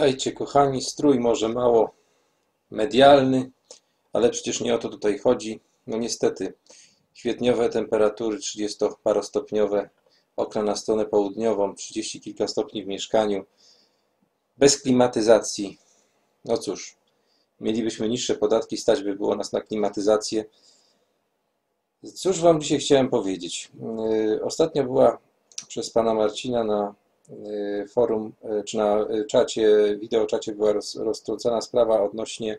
Witajcie, kochani. Strój może mało medialny, ale przecież nie o to tutaj chodzi. No niestety, kwietniowe temperatury 30-parostopniowe, okna na stronę południową, 30 kilka stopni w mieszkaniu, bez klimatyzacji. No cóż, mielibyśmy niższe podatki, stać by było nas na klimatyzację. Cóż Wam dzisiaj chciałem powiedzieć? Yy, Ostatnio była przez Pana Marcina na forum, yy, czy na czacie, wideoczacie była roz, sprawa odnośnie,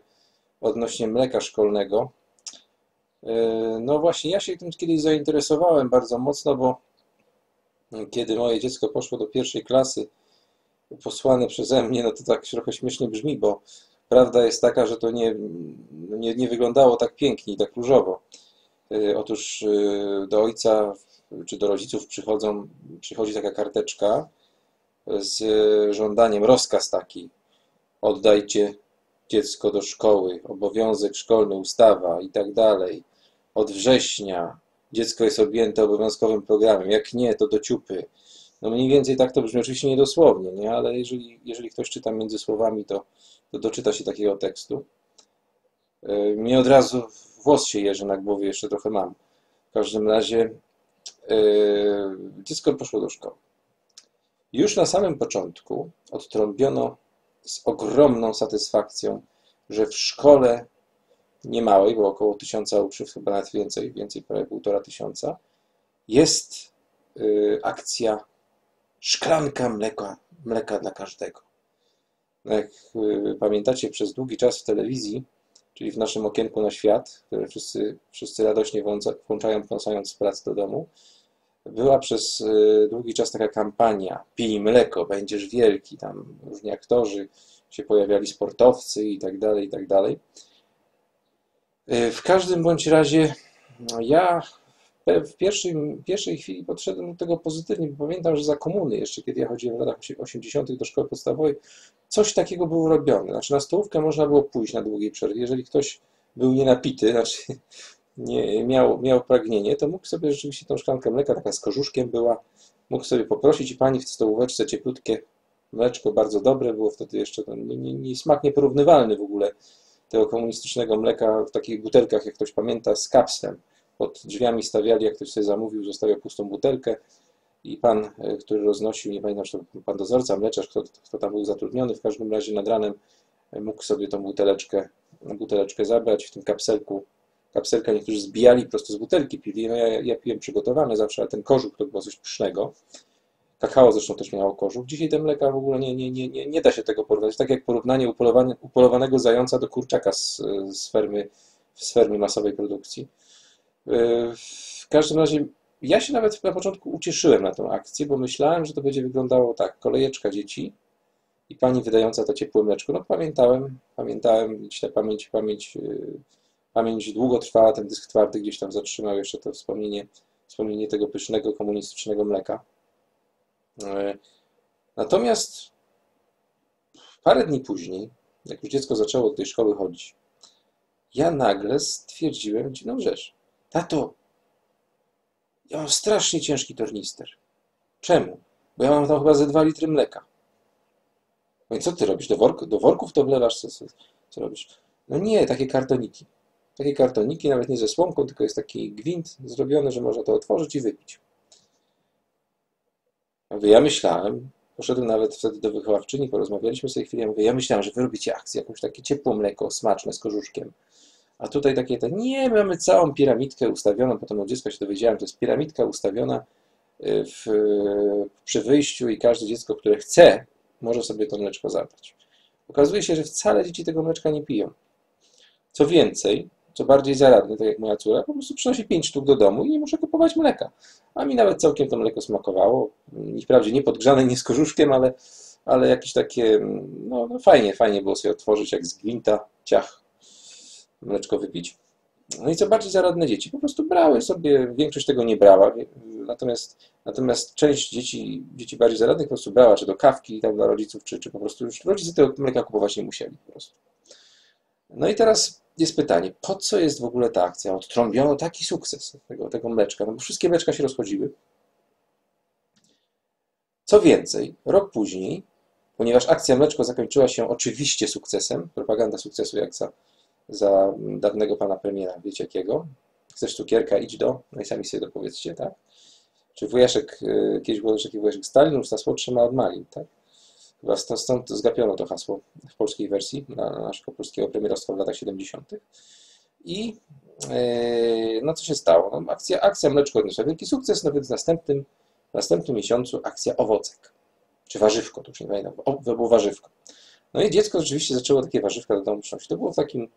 odnośnie mleka szkolnego. No właśnie, ja się tym kiedyś zainteresowałem bardzo mocno, bo kiedy moje dziecko poszło do pierwszej klasy, posłane przeze mnie, no to tak trochę śmiesznie brzmi, bo prawda jest taka, że to nie, nie, nie wyglądało tak pięknie tak różowo. Otóż do ojca czy do rodziców przychodzą, przychodzi taka karteczka z żądaniem, rozkaz taki. Oddajcie dziecko do szkoły, obowiązek szkolny, ustawa i tak dalej. Od września dziecko jest objęte obowiązkowym programem. Jak nie, to do ciupy. No mniej więcej tak to brzmi, oczywiście niedosłownie, nie? ale jeżeli, jeżeli ktoś czyta między słowami, to, to doczyta się takiego tekstu. Mnie od razu włos się jeży na głowie, jeszcze trochę mam. W każdym razie yy, dziecko poszło do szkoły. Już na samym początku odtrąbiono z ogromną satysfakcją, że w szkole niemałej, bo około tysiąca uczniów, chyba nawet więcej, więcej prawie półtora tysiąca, jest yy, akcja szklanka mleka, mleka dla każdego. Jak yy, pamiętacie, przez długi czas w telewizji czyli w naszym okienku na świat, które wszyscy, wszyscy radośnie włączają, włączając z prac do domu, była przez y, długi czas taka kampania pij mleko, będziesz wielki, tam różni aktorzy się pojawiali, sportowcy i tak dalej, i tak dalej. Y, w każdym bądź razie no ja w pierwszej, pierwszej chwili podszedłem do tego pozytywnie, bo pamiętam, że za komuny, jeszcze kiedy ja chodziłem w latach 80. do szkoły podstawowej, coś takiego było robione. Znaczy na stołówkę można było pójść na długiej przerwie. Jeżeli ktoś był nienapity, znaczy nie, miał, miał pragnienie, to mógł sobie rzeczywiście tą szklankę mleka, taka z korzuszkiem była, mógł sobie poprosić i pani w stołóweczce cieplutkie mleczko, bardzo dobre, było wtedy jeszcze ten nie, nie, nie, smak nieporównywalny w ogóle tego komunistycznego mleka w takich butelkach, jak ktoś pamięta, z kapslem pod drzwiami stawiali, jak ktoś sobie zamówił, zostawiał pustą butelkę i pan, e, który roznosił, nie pamiętam, czy to pan dozorca, mleczarz, kto, kto tam był zatrudniony, w każdym razie nad ranem e, mógł sobie tą buteleczkę, buteleczkę zabrać w tym kapselku. Kapselka niektórzy zbijali prosto z butelki, pili. No ja, ja piłem przygotowane zawsze, ale ten kożuch to było coś pysznego. Kakao zresztą też miało kożuch. Dzisiaj te mleka w ogóle nie, nie, nie, nie, nie da się tego porównać. Tak jak porównanie upolowanego zająca do kurczaka z, z, fermy, z fermy masowej produkcji. W każdym razie ja się nawet na początku ucieszyłem na tę akcję, bo myślałem, że to będzie wyglądało tak, kolejeczka dzieci i pani wydająca to ciepłe mleczko. No pamiętałem, pamiętałem, ta pamięć, pamięć, y, pamięć długo trwała, ten dysk twardy gdzieś tam zatrzymał jeszcze to wspomnienie, wspomnienie tego pysznego komunistycznego mleka. E, natomiast parę dni później, jak już dziecko zaczęło do tej szkoły chodzić, ja nagle stwierdziłem dziwną rzecz. Tato, ja mam strasznie ciężki tornister. Czemu? Bo ja mam tam chyba ze 2 litry mleka. No i co ty robisz? Do, worku, do worków to wlewasz? Co, co, co robisz? No nie, takie kartoniki. Takie kartoniki, nawet nie ze słomką, tylko jest taki gwint zrobiony, że można to otworzyć i wypić. Ja myślałem, poszedłem nawet wtedy do wychowawczyni, porozmawialiśmy sobie chwilę, ja mówię, ja myślałem, że wy robicie akcję, jakąś takie ciepłe mleko, smaczne, z korzuszkiem. A tutaj takie, to nie, mamy całą piramidkę ustawioną, potem od dziecka się dowiedziałem, to jest piramidka ustawiona y, w, przy wyjściu i każde dziecko, które chce, może sobie to mleczko zabrać. Okazuje się, że wcale dzieci tego mleczka nie piją. Co więcej, co bardziej zaradne, tak jak moja córka, po prostu przynosi 5 sztuk do domu i nie muszę kupować mleka. A mi nawet całkiem to mleko smakowało. Wprawdzie nie podgrzane, nie z korzuszkiem, ale, ale jakieś takie, no, no fajnie, fajnie było sobie otworzyć jak z gwinta, ciach, mleczko wypić. No i co bardziej zaradne dzieci po prostu brały sobie, większość tego nie brała, natomiast, natomiast część dzieci, dzieci bardziej zaradnych po prostu brała, czy do kawki tam dla rodziców, czy, czy po prostu już rodzice tego mleka kupować nie musieli po prostu. No i teraz jest pytanie, po co jest w ogóle ta akcja? Odtrąbiono taki sukces tego, tego mleczka, no bo wszystkie mleczka się rozchodziły. Co więcej, rok później ponieważ akcja Mleczko zakończyła się oczywiście sukcesem, propaganda sukcesu jak za, za dawnego pana premiera, wiecie jakiego. Chcesz cukierka, idź do, no i sami sobie dopowiedzcie, tak? Czy wujaszek, y, kiedyś było taki wujaszek Stalin, już nas trzyma od Malin, tak? Chyba stąd, stąd zgapiono to hasło w polskiej wersji na, na naszego polskiego premierostwa w latach 70. I yy, no co się stało? No, akcja, akcja Mleczko odniosła wielki sukces, no więc w następnym, w następnym miesiącu akcja Owocek, czy Warzywko, to już nie pamiętam, to było Warzywko. No i dziecko rzeczywiście zaczęło takie warzywka do domu przynosić. To było w takim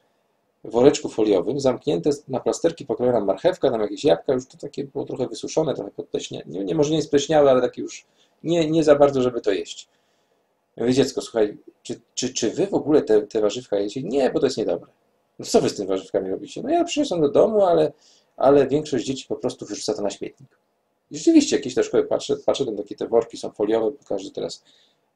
woreczku foliowym, zamknięte na plasterki, pokrojona marchewka, tam jakieś jabłka, już to takie było trochę wysuszone, trochę podpleśnie, nie, nie może nie spleśniałe, ale takie już nie, nie za bardzo, żeby to jeść. Dziecko, słuchaj, czy, czy, czy wy w ogóle te, te warzywka jecie? Nie, bo to jest niedobre. No co wy z tymi warzywkami robicie? No ja przyniosłem do domu, ale, ale większość dzieci po prostu wyrzuca to na śmietnik. I rzeczywiście, jakieś te szkoły patrzę, patrzę, tam takie te worki są foliowe, bo każdy teraz,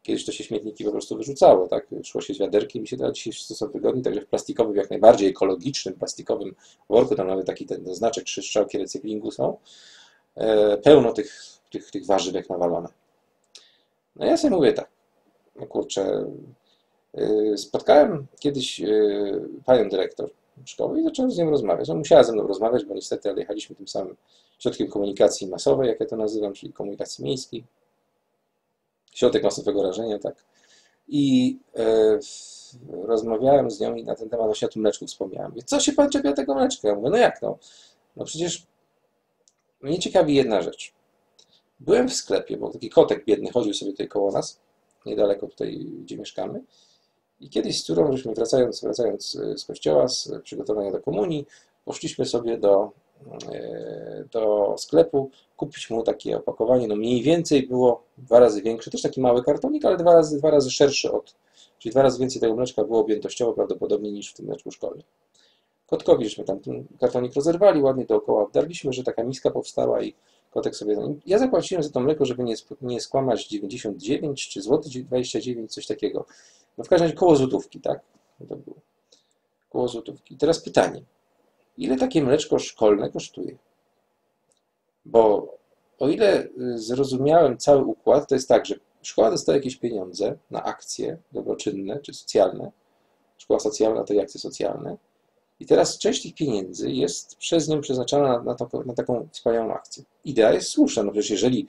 kiedyś to się śmietniki po prostu wyrzucało, tak? Szło się z wiaderkiem i się da, dzisiaj wszyscy są wygodni, także w plastikowym, jak najbardziej ekologicznym plastikowym worku, tam nawet taki ten, ten znaczek, trzy strzałki recyklingu są, e, pełno tych, tych, tych warzywek nawalone. No ja sobie mówię tak, no kurczę, y, spotkałem kiedyś y, panią dyrektor szkoły i zacząłem z nią rozmawiać. Ona musiała ze mną rozmawiać, bo niestety ale jechaliśmy tym samym środkiem komunikacji masowej, jak ja to nazywam, czyli komunikacji miejskiej. Środek masowego rażenia, tak. I e, rozmawiałem z nią i na ten temat właśnie o tym mleczku wspomniałem. I co się pan czepia tego mleczka? Ja mówię, no jak no? No przecież mnie ciekawi jedna rzecz. Byłem w sklepie, bo taki kotek biedny chodził sobie tutaj koło nas niedaleko tutaj, gdzie mieszkamy. I kiedyś z córą, żeśmy wracając, wracając z kościoła, z przygotowania do komunii, poszliśmy sobie do, e, do sklepu kupić mu takie opakowanie. No mniej więcej było dwa razy większe, też taki mały kartonik, ale dwa razy, dwa razy szerszy od, czyli dwa razy więcej tego mleczka było objętościowo prawdopodobnie niż w tym mleczku szkolnym. Kotkowi żeśmy tam ten kartonik rozerwali, ładnie dookoła wdarliśmy, że taka miska powstała i kotek sobie. Ja zapłaciłem za to mleko, żeby nie, nie skłamać 99 czy złoty 29, coś takiego. No w każdym razie koło złotówki, tak? To było. Koło złotówki. teraz pytanie. Ile takie mleczko szkolne kosztuje? Bo o ile y, zrozumiałem cały układ, to jest tak, że szkoła dostaje jakieś pieniądze na akcje dobroczynne czy socjalne. Szkoła socjalna to i akcje socjalne i teraz część tych pieniędzy jest przez nią przeznaczona na, to, na taką wspaniałą akcję. Idea jest słuszna, no przecież jeżeli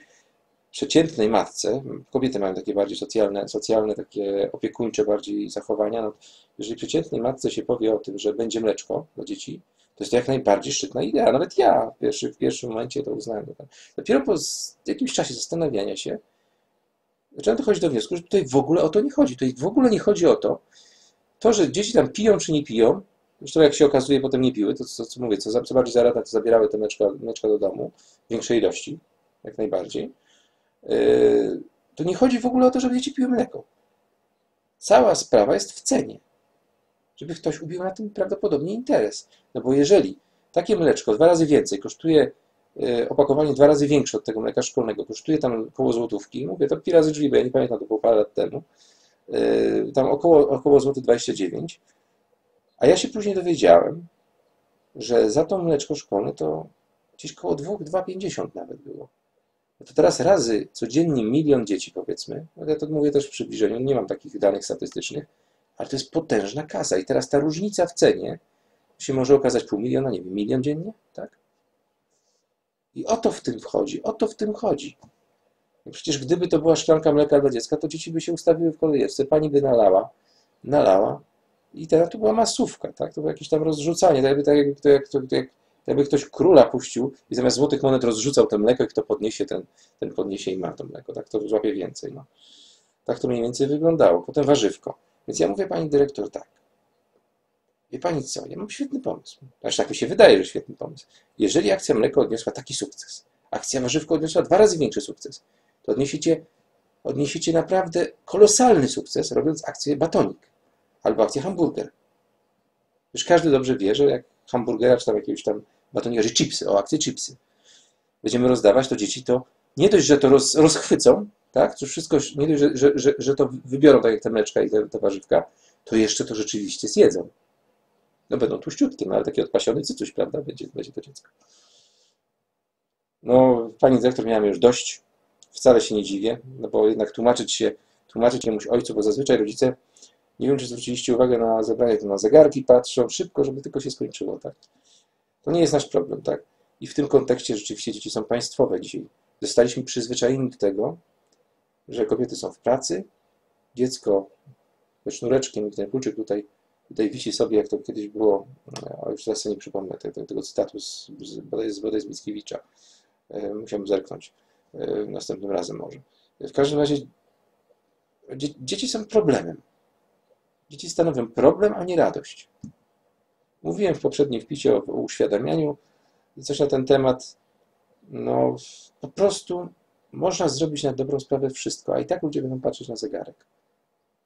przeciętnej matce, kobiety mają takie bardziej socjalne, socjalne takie opiekuńcze bardziej zachowania, no, jeżeli przeciętnej matce się powie o tym, że będzie mleczko dla dzieci, to jest to jak najbardziej szczytna idea. Nawet ja w, pierwszy, w pierwszym momencie to uznałem. Dopiero po jakimś czasie zastanawiania się, zacząłem dochodzić do wniosku, że tutaj w ogóle o to nie chodzi. Tutaj w ogóle nie chodzi o to, to, że dzieci tam piją czy nie piją, Zresztą jak się okazuje, potem nie piły, to co, co mówię, co, co bardziej zaradne, to zabierały te mleczka, mleczka do domu w większej ilości, jak najbardziej. Yy, to nie chodzi w ogóle o to, żeby dzieci piły mleko. Cała sprawa jest w cenie. Żeby ktoś ubił na tym prawdopodobnie interes. No bo jeżeli takie mleczko dwa razy więcej kosztuje, yy, opakowanie dwa razy większe od tego mleka szkolnego, kosztuje tam około złotówki, mówię to pi razy drzwi, bo ja nie pamiętam, to było parę lat temu, yy, tam około, około złoty 29, a ja się później dowiedziałem, że za to mleczko szkolne to gdzieś koło 2,50 nawet było. No to teraz razy codziennie milion dzieci, powiedzmy, no ja to mówię też w przybliżeniu, nie mam takich danych statystycznych, ale to jest potężna kasa. I teraz ta różnica w cenie się może okazać pół miliona, nie wiem, milion dziennie, tak? I o to w tym wchodzi, o to w tym chodzi. No przecież gdyby to była szklanka mleka dla dziecka, to dzieci by się ustawiły w kolejce, pani by nalała, nalała, i teraz to była masówka, tak? To było jakieś tam rozrzucanie, jakby, tak jakby, tak, jak, jak, jakby ktoś króla puścił i zamiast złotych monet rozrzucał to mleko i kto podniesie, ten, ten podniesie i ma to mleko, tak? To złapie więcej, no. Tak to mniej więcej wyglądało. Potem warzywko. Więc ja mówię pani dyrektor tak. Wie pani co, ja mam świetny pomysł. Aż tak mi się wydaje, że świetny pomysł. Jeżeli akcja mleko odniosła taki sukces, akcja warzywko odniosła dwa razy większy sukces, to odniesiecie, odniesiecie naprawdę kolosalny sukces, robiąc akcję batonik albo akcję hamburger. Już każdy dobrze wie, że jak hamburgera czy tam jakiegoś tam batonika, że chipsy, o akcję chipsy. Będziemy rozdawać, to dzieci to nie dość, że to roz, rozchwycą, tak? To wszystko, nie dość, że, że, że, że to wybiorą tak jak te mleczka i te, te warzywka, to jeszcze to rzeczywiście zjedzą. No będą tłuściutkie, no ale taki odpasiony cycuś, prawda, będzie, będzie to dziecko. No, pani dyrektor miałem już dość, wcale się nie dziwię, no bo jednak tłumaczyć się tłumaczyć jakiemuś ojcu, bo zazwyczaj rodzice, nie wiem czy zwróciliście uwagę na zebranie, to na zegarki patrzą szybko, żeby tylko się skończyło, tak? To nie jest nasz problem, tak? I w tym kontekście rzeczywiście dzieci są państwowe dzisiaj. Zostaliśmy przyzwyczajeni do tego, że kobiety są w pracy, dziecko ze sznureczkiem i ten kluczyk tutaj, tutaj wisi sobie, jak to kiedyś było, a już teraz sobie nie przypomnę tego, tego cytatu z, z, z, z Mickiewicza. E, musiałbym zerknąć e, następnym razem może. W każdym razie dzie, dzieci są problemem. Dzieci stanowią problem, a nie radość. Mówiłem w poprzednim wpisie o, o uświadamianiu coś na ten temat. No, po prostu można zrobić na dobrą sprawę wszystko, a i tak ludzie będą patrzeć na zegarek.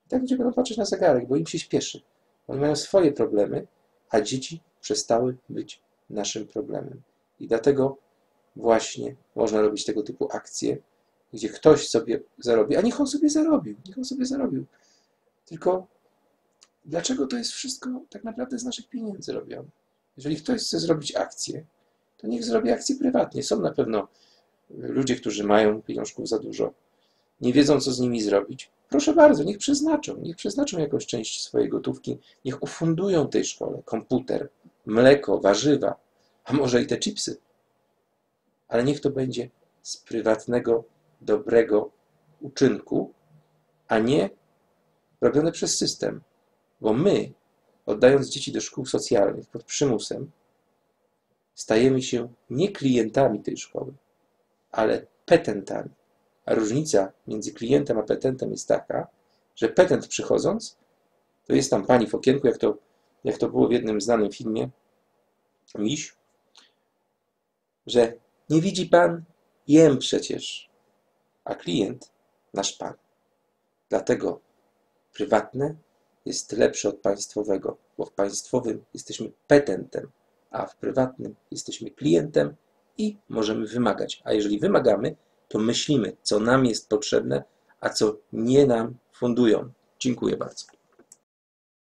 I tak ludzie będą patrzeć na zegarek, bo im się śpieszy. Oni mają swoje problemy, a dzieci przestały być naszym problemem. I dlatego właśnie można robić tego typu akcje, gdzie ktoś sobie zarobi, a niech on sobie zarobił, niech on sobie zarobił. Tylko dlaczego to jest wszystko tak naprawdę z naszych pieniędzy robione? Jeżeli ktoś chce zrobić akcję, to niech zrobi akcję prywatnie. Są na pewno ludzie, którzy mają pieniążków za dużo, nie wiedzą, co z nimi zrobić. Proszę bardzo, niech przeznaczą, niech przeznaczą jakąś część swojej gotówki, niech ufundują tej szkole komputer, mleko, warzywa, a może i te chipsy. Ale niech to będzie z prywatnego, dobrego uczynku, a nie robione przez system. Bo my, oddając dzieci do szkół socjalnych pod przymusem, stajemy się nie klientami tej szkoły, ale petentami. A różnica między klientem a petentem jest taka, że petent przychodząc, to jest tam pani w okienku, jak to, jak to było w jednym znanym filmie, miś, że nie widzi pan, jem przecież, a klient nasz pan. Dlatego prywatne jest lepsze od państwowego, bo w państwowym jesteśmy petentem, a w prywatnym jesteśmy klientem i możemy wymagać. A jeżeli wymagamy, to myślimy, co nam jest potrzebne, a co nie nam fundują. Dziękuję bardzo.